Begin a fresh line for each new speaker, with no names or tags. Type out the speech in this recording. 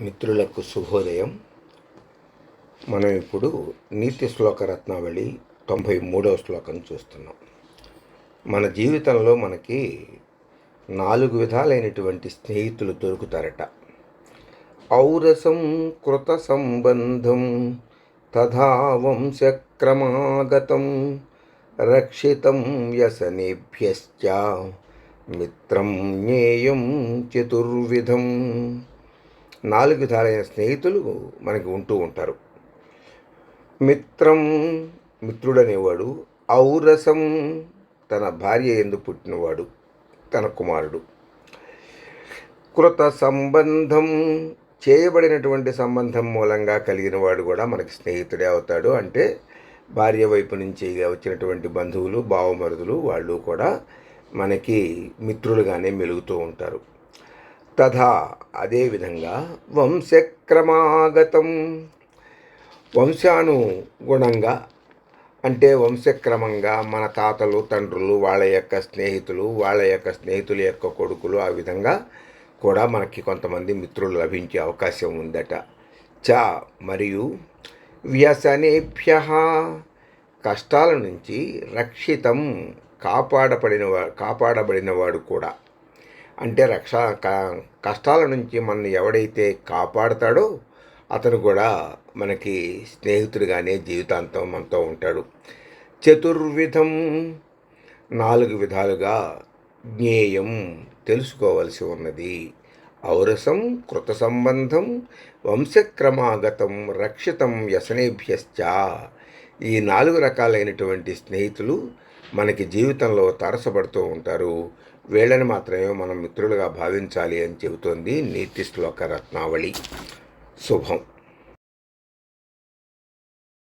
మిత్రులకు శుభోదయం. మనం ఇప్పుడు నీతి శ్లోక రత్నావళి తొంభై మూడవ శ్లోకం చూస్తున్నాం. మన జీవితంలో మనకి నాలుగు విధాలైనటువంటి స్నేహితులు దొరుకుతారట. ఔరసం కృత సంబంధం తథా వంశక్రమాగతం రక్షితం వ్యసనేభ్యశ్చ మిత్రం జ్ఞేయం చతుర్విధం. నాలుగు విధాలైన స్నేహితులు మనకి ఉంటూ ఉంటారు. మిత్రం మిత్రుడనేవాడు ఔరసం తన భార్య ఎందు పుట్టినవాడు తన కుమారుడు. కృత సంబంధం చేయబడినటువంటి సంబంధం మూలంగా కలిగిన వాడు కూడా మనకి స్నేహితుడే అవుతాడు. అంటే భార్య వైపు నుంచి వచ్చినటువంటి బంధువులు బావమరుదులు వాళ్ళు కూడా మనకి మిత్రులుగానే మెలుగుతూ ఉంటారు. తథా అదేవిధంగా వంశక్రమాగతం. వంశానుగుణంగా అంటే వంశక్రమంగా మన తాతలు తండ్రులు వాళ్ళ యొక్క స్నేహితులు వాళ్ళ యొక్క స్నేహితుల యొక్క కొడుకులు ఆ విధంగా కూడా మనకి కొంతమంది మిత్రులు లభించే అవకాశం ఉందట. చ మరియు వ్యసనేభ్య కష్టాల నుంచి రక్షితం కాపాడబడిన కాపాడబడినవాడు కూడా. అంటే రక్ష కష్టాల నుంచి మనల్ని ఎవడైతే కాపాడతాడో అతను కూడా మనకి స్నేహితుడిగానే జీవితాంతం మనతో ఉంటాడు. చతుర్విధం నాలుగు విధాలుగా జ్ఞేయం తెలుసుకోవలసి ఉన్నది. ఔరసం కృత సంబంధం వంశక్రమాగతం రక్షితం వ్యసనేభ్యశ్చ. ఈ నాలుగు రకాలైనటువంటి స్నేహితులు మనకి జీవితంలో తారసపడుతూ ఉంటారు. వీళ్ళని మాత్రమే మనం మిత్రులుగా భావించాలి అని చెబుతోంది నీతి శ్లోక రత్నావళి. శుభం.